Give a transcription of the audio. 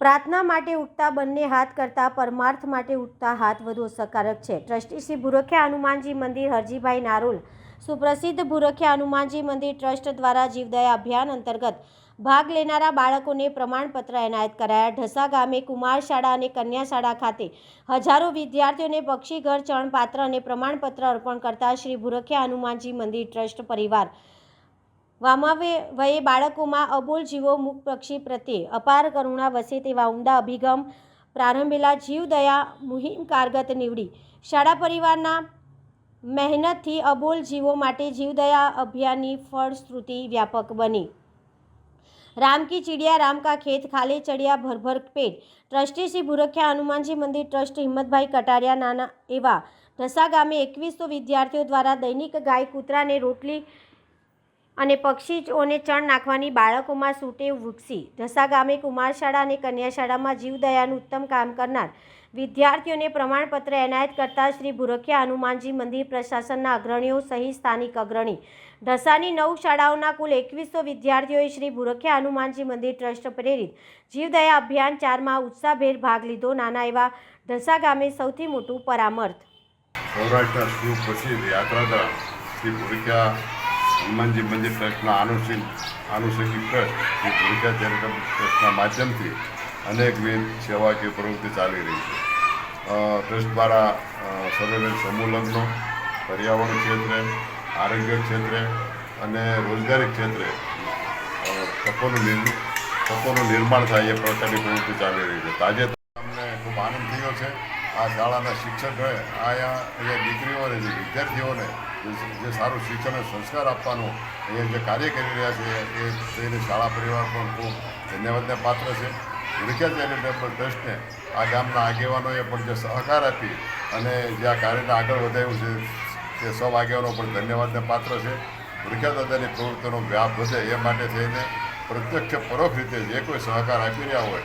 પ્રાર્થના માટે ઉઠતા બંને હાથ કરતાં પરમાર્થ માટે ઉઠતા હાથ વધુ અસરકારક છે. ટ્રસ્ટી શ્રી ભુરખિયા હનુમાનજી મંદિર, હરજીભાઈ નારોલ, સુપ્રસિદ્ધ ભુરખિયા હનુમાનજી મંદિર ટ્રસ્ટ દ્વારા જીવદયા અભિયાન અંતર્ગત ભાગ લેનારા બાળકોને પ્રમાણપત્ર એનાયત કરાયા. ઢસા ગામે કુમાર શાળા અને કન્યા શાળા ખાતે હજારો વિદ્યાર્થીઓને પક્ષીઘર ચણપાત્ર અને પ્રમાણપત્ર અર્પણ કરતા શ્રી ભુરખિયા હનુમાનજી મંદિર ટ્રસ્ટ પરિવાર વામાવે વયે બાળકોમાં અબોલ જીવો મુખ પક્ષી પ્રત્યે અપાર કરુણા વસે તેવા ઉમદા અભિગમ પ્રારંભેલા જીવદયા મુહિમ કારગત નીવડી. શાળા પરિવારના મહેનતથી અબોલ જીવો માટે જીવદયા અભિયાનની ફળશ્રુતિ વ્યાપક બની. રામ કી ચિડિયા રામ ખેત, ખાલે ચડિયા, ભરભર પેટ. ટ્રસ્ટી શ્રી ભુરખ્યા હનુમાનજી મંદિર ટ્રસ્ટ હિંમતભાઈ કટારિયા નાના એવા ઢસા ગામે એકવીસો વિદ્યાર્થીઓ દ્વારા દૈનિક ગાય કૂતરાને રોટલી અને પક્ષીઓને ચણ નાખવાની બાળકોમાં સૂટે વૃક્ષી. ઢસા ગામે કુમારશાળા અને કન્યાશાળામાં જીવદયાનું ઉત્તમ કામ કરનાર વિદ્યાર્થીઓને પ્રમાણપત્ર એનાયત કરતા શ્રી ભુરખિયા હનુમાનજી મંદિર પ્રશાસનના અગ્રણીઓ સહિત સ્થાનિક અગ્રણી. ઢસાની નવ શાળાઓના કુલ એકવીસો વિદ્યાર્થીઓએ શ્રી ભુરખિયા હનુમાનજી મંદિર ટ્રસ્ટ પ્રેરિત જીવદયા અભિયાન ચારમાં ઉત્સાહભેર ભાગ લીધો. નાના એવા ઢસા ગામે સૌથી મોટું પરામર્થ સૌરાષ્ટ્રના શુભ પ્રસિદ્ધ યાત્રાધામ શ્રી ભુરિકા હનુમાનજી મંદિર ટ્રસ્ટના આનુષિક આનુષંગિક ટ્રસ્ટ શ્રી ભુરિકા ચેરિટેબલ ટ્રસ્ટના માધ્યમથી અનેકવિધ સેવાકીય પ્રવૃત્તિ ચાલી રહી છે. ટ્રસ્ટ દ્વારા સર્વેલન્સ સમૂહ લગ્નો, પર્યાવરણ ક્ષેત્રે, આરોગ્ય ક્ષેત્રે અને રોજગારી ક્ષેત્રે તકોનું તકોનું નિર્માણ થાય એ પ્રકારની પ્રવૃત્તિ ચાલી રહી છે. તાજેતર અમને ખૂબ આનંદ થયો છે. આ શાળાના શિક્ષકોએ આ દીકરીઓને, જે વિદ્યાર્થીઓને જે- સારું શિક્ષણ અને સંસ્કાર આપવાનો એ જે કાર્ય કરી રહ્યા છે, એ તેની શાળા પરિવાર પણ ખૂબ ધન્યવાદને પાત્ર છે. વિખ્યાત ચેરિટેબલ ટ્રસ્ટને, આ ગામના આગેવાનોએ પણ જે સહકાર આપી અને જે આ કાર્યને આગળ વધાર્યું છે, તે સૌ આગેવાનો પણ ધન્યવાદને પાત્ર છે. વિખ્યાત દાદાની પ્રવૃત્તિનો વ્યાપ વધે એ માટે થઈને પ્રત્યક્ષ, પરોક્ષ રીતે જે કોઈ સહકાર આપી રહ્યા હોય